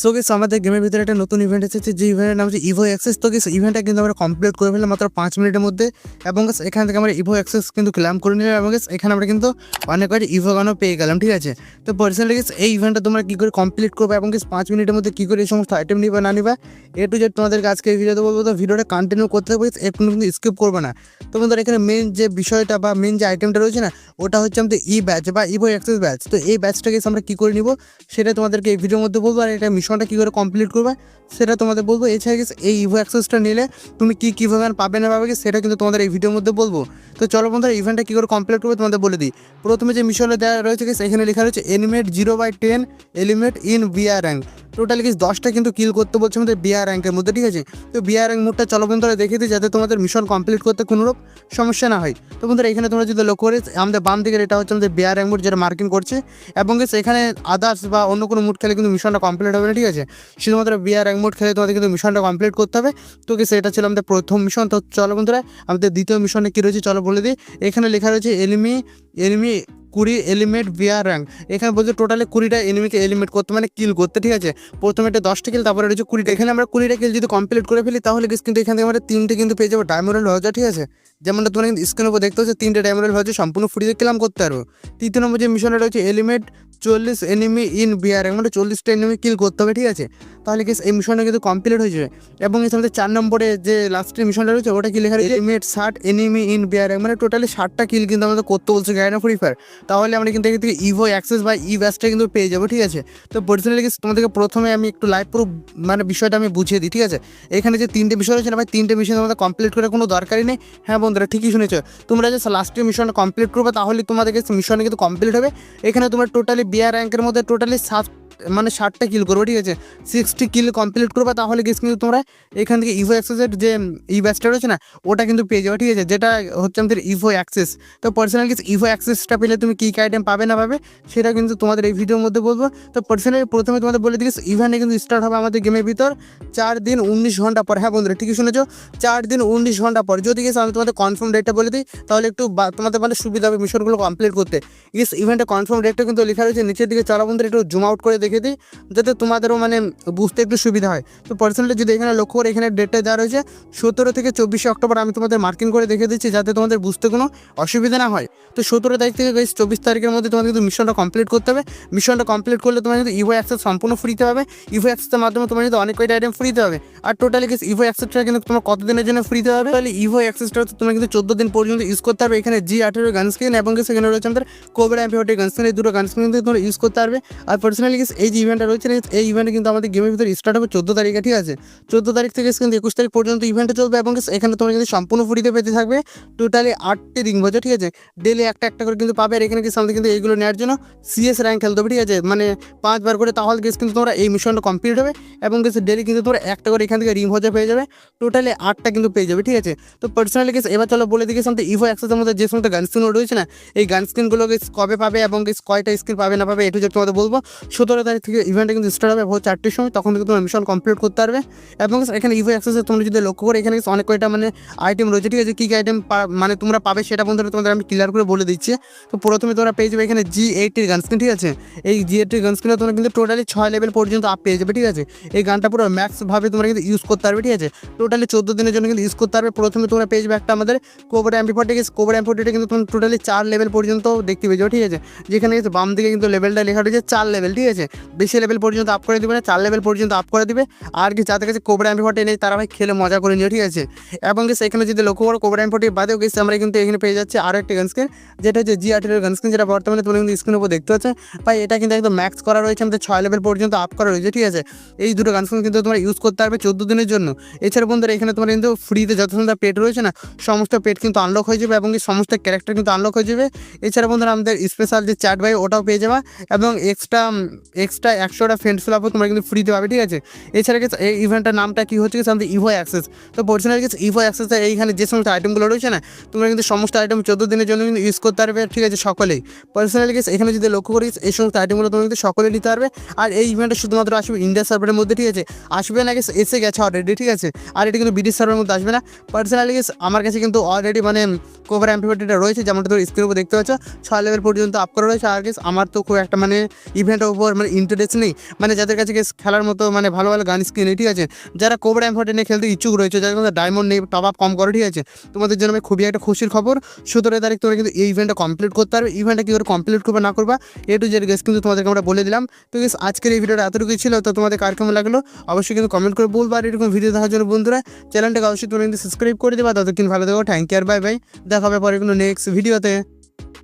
So guess আমাদের গেমের ভিতরে একটা নতুন ইভেন্ট এসেছে যে ইভেন্টের নাম হচ্ছে ইভো অ্যাক্সেস তো গেস ইভেন্টটা কিন্তু আমরা কমপ্লিট করে ফেললাম মাত্র পাঁচ মিনিটের মধ্যে। এবং এখান থেকে আমরা ইভো অ্যাক্সেস কিন্তু ক্লাম করে নিলাম এবং এখানে আমরা কিন্তু অনেক কয়েকটি ইভো গানও পেয়ে গেলাম ঠিক আছে? তো পার্সোনালি গেস এই ইভেন্টটা তোমরা কী করে কমপ্লিট করবে এবং guys, পাঁচ মিনিটের মধ্যে কী করে এই সমস্ত আইটেম নিবা না নিবা এ টু জেড তোমাদেরকে আজকে ভিডিওতে বলব। তো ভিডিওটা কন্টিনিউ করতে হবে একটু কিন্তু স্কিপ করবে না। তোমাদের এখানে মেন যে বিষয়টা বা মেন যে আইটেমটা রয়েছে না ওটা হচ্ছে আমাদের ই ব্যাচ বা ইভো অ্যাক্সেস ব্যাচ তো এই ব্যাচটা ব্যাচটাকে আমরা কী করে নিব সেটা তোমাদেরকে এই ভিডিওর মধ্যে বলব আর এটা মিশনটা কী করে কমপ্লিট করবে, সেটা তোমাদের বলব। এছাড়া এই ইভো অ্যাক্সেসটা নিলে তুমি কী কী পাবে না পাবে সেটা কিন্তু তোমাদের এই ভিডিওর মধ্যে বলব। তো চলো বন্ধুরা ইভেন্টটা কী করে কমপ্লিট করবে তোমাদের বলে দিই। প্রথমে যে মিশনে দেওয়া রয়েছে এখানে লেখা রয়েছে element zero by ten element in BR rank totally কিছু দশটা কিন্তু কিল করতে বলছে আমাদের বিআর র্যাঙ্কের মধ্যে, ঠিক আছে? তো বিআর র্যাঙ্ক মোডটা চলো বন্ধুরা দেখে দিই যাতে তোমাদের মিশন কমপ্লিট করতে কোনোরূপ সমস্যা না হয়। তো বন্ধুরা, এখানে তোমরা যদি লক্ষ্য করে, আমাদের বাম দিকের এটা হচ্ছে আমাদের বিআর র্যাঙ্ক মোড, যেটা মার্কিং করছে। এবং এখানে আদার্স বা অন্য কোনো মুড খেলে কিন্তু মিশনটা কমপ্লিট হবে না, ঠিক আছে? শুধুমাত্র বিআর র্যাঙ্ক মোড খেলে তোমাদের কিন্তু মিশনটা কমপ্লিট করতে হবে। তো গেছে এটা ছিল আমাদের প্রথম মিশন তো চলো বন্ধুরা, আমাদের দ্বিতীয় মিশনে কী রয়েছে, চলো বলে দিই। এখানে লেখা রয়েছে এলিমি এলিমি কুড়ি এলিমেন্ট বিয়ার র্যাঙ্ক এখানে বলছে টোটালি কুড়িটা এনিমিকে এলিমেন্ট করতে মানে কিল করতে, ঠিক আছে? প্রথমে এটা দশটা কিল তারপরে রয়েছে কুড়িটা। এখানে আমরা কুড়িটা কিল যদি কমপ্লিট করে ফেলি, তাহলে কিন্তু এখান থেকে আমরা তিনটে কিন্তু পেয়ে যাব ডায়মন্ড ভাউচার ঠিক আছে? যেমনটা তোমরা কিন্তু স্ক্রিনের উপর দেখতে হচ্ছে তিনটে ডায়মন্ড ভাউচার সম্পূর্ণ ফ্রিতে ক্লাম করতে পারব। তৃতীয় নম্বর যে মিশনটা রয়েছে এলিমেন্ট চল্লিশ এনিমি ইন বিয়ার র্যাঙ্ক মানে চল্লিশটা এনিমি কিল করতে হবে, ঠিক আছে? তাহলে কি এই মিশনটা কিন্তু কমপ্লিট হয়ে যাবে এবং এর সাথে চার নম্বরে যে লাস্টের মিশনটা রয়েছে, ওটা কি লেখা রয়েছে? ষাট এনিমি ইন বিয়ার মানে টোটালি ষাটটা কিল কিন্তু আমাদের করতে বলছে গাইনা ফ্রি ফায়ার তাহলে আমরা কিন্তু এখান থেকে ইভো অ্যাক্সেস বা ই ব্যাসটা কিন্তু পেয়ে যাব, ঠিক আছে? তো পার্সোনালি তোমাদেরকে প্রথমে আমি একটু লাইভ প্রুফ মানে বিষয়টা আমি বুঝিয়ে দিই, ঠিক আছে? এখানে যে তিনটে বিষয় রয়েছে না ভাই, তিনটে মিশন তোমাদের কমপ্লিট করে কোনো দরকারই নেই। হ্যাঁ বন্ধুরা, ঠিকই শুনেছো। তোমরা যে লাস্টের মিশনটা কমপ্লিট করবে, তাহলে তোমাদেরকে মিশনে কিন্তু কমপ্লিট হবে। এখানে তোমার টোটালি বিয়ার র্যাঙ্কের মধ্যে টোটালি সাত মানে ষাটটা কিল করবে, ঠিক আছে? সিক্সটি কিল কমপ্লিট করবে, তাহলে কিন্তু তোমরা এখান থেকে ইভো অ্যাক্সেসের যে ই ব্যাচটা রয়েছে না, ওটা কিন্তু পেয়ে যাবে, ঠিক আছে? যেটা হচ্ছে আমাদের ইভো অ্যাক্সেস তো পার্সোনাল গেস ইভো অ্যাক্সেসটা পেলে তুমি কী কী আইটেম পাবে না পাবে, সেটা কিন্তু তোমাদের এই ভিডিওর মধ্যে বলব। তো পার্সোনালি প্রথমে তোমাদের বলে দিচ্ছি ইভেন্টে কিন্তু স্টার্ট হবে আমাদের গেমের ভিতর চার দিন উনিশ ঘণ্টা পর। হ্যাঁ বন্ধুরা, ঠিকই শুনেছো? চার দিন উনিশ ঘণ্টা পর। যদি গেস আমি তোমাদের কনফার্ম ডেটটা বলে দিই, তাহলে একটু তোমাদের মানে সুবিধা হবে মিশনগুলো কমপ্লিট করতে। গেস ইভেন্টে কনফার্ম ডেটটা কিন্তু লেখা রয়েছে, নিচের দিকে চলা বন্ধুরা, একটু জুম আউট করে দেখে দিই যাতে তোমাদেরও মানে বুঝতে একটু সুবিধা হয়। তো পার্সোনালি যদি এখানে লক্ষ্য করে এখানে ডেটটা দেওয়া রয়েছে সতেরো থেকে চব্বিশে অক্টোবর আমি তোমাদের মার্কিং করে দেখে দিচ্ছি যাতে তোমাদের বুঝতে কোনো অসুবিধা না হয়। তো সতেরো তারিখ থেকে বেশ চব্বিশ তারিখের মধ্যে তোমাদের কিন্তু মিশনটা কমপ্লিট করতে হবে। মিশনটা কমপ্লিট করলে তোমার কিন্তু ইভো অ্যাক্সেস সম্পূর্ণ ফ্রিতে হবে ইভো অ্যাক্সেসের মাধ্যমে তোমার কিন্তু অনেক কয়টা আইটেম ফ্রিতে হবে। আর টোটালি কিছু ইভো অ্যাক্সেসটা কিন্তু তোমার কতদিনের জন্য ফ্রিতে হবে? তাহলে ইভো অ্যাক্সেসটা তোমরা কিন্তু চোদ্দ দিন পর্যন্ত ইউজ করতে পারবে এখানে জি আঠেরো গান স্ক্রিন এবং সেখানে রয়েছে আমাদের কোবরা এমপি গান স্ক্রিন এই দুটো গান স্ক্রিন কিন্তু তোমরা ইউজ করতে পারবে। আর পার্সোনালি এই যে ইভেন্টটা রয়েছে না, এই ইভেন্টে কিন্তু আমাদের গেমের ভিতরে স্টার্ট হবে চোদ্দ তারিখে ঠিক আছে? চোদ্দ তারিখ থেকে কিন্তু একুশ তারিখ পর্যন্ত ইভেন্টে চলবে এবং এখানে তোমরা কিন্তু সম্পূর্ণ ফ্রিতে পেতে থাকবে। টোটালি আটটি রিং বাজার ঠিক আছে? ডেলি একটা একটা করে কিন্তু পাবে আর এখানে কিন্তু আমাদের কিন্তু এইগুলো নেওয়ার জন্য সিএস র্যাঙ্ক খেলতে হবে ঠিক আছে? মানে পাঁচবার করে তাহলে গেস কিন্তু তোমরা এই মিশনটা কমপ্লিট হবে এবং গেস ডেলি কিন্তু তোমরা একটা করে এখান থেকে রিং ভজা পেয়ে যাবে। টোটালি আটটা কিন্তু পেয়ে যাবে ঠিক আছে? তো পার্সোনালি গেস এবার চলো বলে দিকে আমাদের ইভো অ্যাক্সেসের মধ্যে যে সমস্ত গান স্ক্রিন রয়েছে না এই গান স্ক্রিনগুলো কবে পাবে এবং কয়টা স্ক্রিন পাবে না পাবে এটু যে তোমাদের বলব। সতেরো তারিখ থেকে ইভেন্টটা কিন্তু স্টার্ট হবে, ভোর চারটের সময়, তখন থেকে তোমরা মিশন কমপ্লিট করতে পারবে। এবং এখানে ইভো অ্যাক্সেসে তোমরা যদি লক্ষ্য করে, এখানে অনেক কয়টা মানে আইটেম রয়েছে, ঠিক আছে? কী কী আইটেম মানে তোমরা পাবে সেটা বন্ধুরা তোমাদের আমি ক্লিয়ার করে বলে দিচ্ছি। তো প্রথমে তোমরা পেয়ে যাবে এখানে জি এইটির গান স্ক্রিন ঠিক আছে? এই জি এইটির গান স্ক্রিনে তোমরা কিন্তু টোটালি ছয় লেভেল পর্যন্ত আপ পেয়ে যাবে, ঠিক আছে? এই গানটা পুরো ম্যাক্সভাবে তোমরা কিন্তু ইউজ করতে পারবে, ঠিক আছে? টোটালি চোদ্দ দিনের জন্য কিন্তু ইউজ করতে পারবে। প্রথমে তোমরা পেয়ে যাবে একটা আমাদের cobra MP forty cobra MP ফোর্টিটা কিন্তু তোমরা টোটালি চার লেভেল পর্যন্ত দেখতে পেয়ে যাবে, ঠিক আছে? যেখানে গেছে বাম দিকে কিন্তু লেভেলটা লেখা রয়েছে, চার লেভেল ঠিক আছে? বেশি লেভেল পর্যন্ত আপ করে দিবে না, চার লেভেল পর্যন্ত আপ করে দিবে। আর কি যাদের কাছে কোবরা এমপি ফোর্টি নেই, তারা ভাই খেলে মজা করে নিও, ঠিক আছে? এবং গেছে এখানে যদি লক্ষ্য করো কোবরা এমপি বাদেও গেছে আমরা কিন্তু এখানে পেয়ে যাচ্ছি আরও একটা গান স্ক্রিন যেটা হচ্ছে জি আটের গান স্ক্রিন যেটা বর্তমানে তুমি কিন্তু স্ক্রিনের উপর দেখতে পাচ্ছ। ভাই, এটা কিন্তু একদম ম্যাক্স করা রয়েছে, আমাদের ছয় লেভেল পর্যন্ত আপ করা রয়েছে, ঠিক আছে? এই দুটো গান স্ক্রিন কিন্তু তোমরা ইউজ করতে পারবে চোদ্দ দিনের জন্য। এছাড়া বন্ধুরা, এখানে তোমার কিন্তু ফ্রিতে যত সুন্দর পেট রয়েছে না, সমস্ত পেট কিন্তু আনলক হয়ে যাবে এবং সমস্ত ক্যারেক্টার কিন্তু আনলক হয়ে যাবে। এছাড়া বন্ধুরা, আমাদের স্পেশাল যে চ্যাট বাই ওটাও পেয়ে যাবা। এবং এক্সট্রা এক্সট্রা একশোটা ফ্রেন্ড ফিলাপও তোমরা কিন্তু ফ্রিতে পাবে, ঠিক আছে? এছাড়া গেছে এই ইভেন্টটার নামটা কী হচ্ছে গেছে আমাদের ইভো অ্যাক্সেস তো পার্সোনাল গেছে ইভো অ্যাক্সেসে এইখানে যে সমস্ত আইটেমগুলো রয়েছে না, তোমরা কিন্তু সমস্ত আইটেম চোদ্দ দিনের জন্য কিন্তু ইউজ করতে পারবে, ঠিক আছে, সকলেই। পার্সোনালি গেছে এখানে যদি লক্ষ্য করিস এই সমস্ত আইটেমগুলো তোমরা কিন্তু সকলে নিতে পারবে। আর এই ইভেন্টটা শুধুমাত্র আসবে ইন্ডিয়া সার্ভারের মধ্যে, ঠিক আছে? আসবে না গেছে এসে গেছে অলরেডি ঠিক আছে? আর এটা কিন্তু বিদেশ সার্ভারের মধ্যে আসবে না। পার্সোনালি গেছে আমার কাছে কিন্তু অলরেডি মানে কোভার অ্যাম্পিফাইটিটা রয়েছে, যেমনটা তোর স্ক্রিনের উপর দেখতে পাচ্ছ, ছয় লেভেল পর্যন্ত আপ করা রয়েছে। আর গেছে আমার তো খুব একটা মানে ইভেন্টের উপর মানে ইন্টারেস্ট নেই। মানে যাদের কাছে খেলার মতো মানে ভালো ভালো গান স্কিন নেই, ঠিক আছে? যারা কোবরা এম ফোর্টিনে খেলতে ইচ্ছুক রয়েছে, যাদের কাছে ডায়মন্ড নেই টপ আপ কম করে, ঠিক আছে? তোমাদের জন্য আমি খুবই একটা খুশির খবর। সতেরো তারিখ তোমরা কিন্তু এই ইভেন্টটা কমপ্লিট করতে পারবে। ইভেন্টটা কী করে কমপ্লিট করবে, না করবা এ টু জেড গেস কিন্তু তোমাদেরকে আমরা বলে দিলাম। তো গেস আজকের এই ভিডিওটা এতটুকুই ছিল। তো তোমাদের কার কেমন লাগল, অবশ্যই কিন্তু কমেন্ট করে বলব। আর এরকম ভিডিও দেখার জন্য বন্ধুরা চ্যানেলটাকে অবশ্যই তোমরা কিন্তু সাবস্ক্রাইব করে দেবা। ততক্ষণ ভালো থেকো। থ্যাংক ইউ আর বাই বাই দেখা হবে পরে কিন্তু নেক্সট ভিডিওতে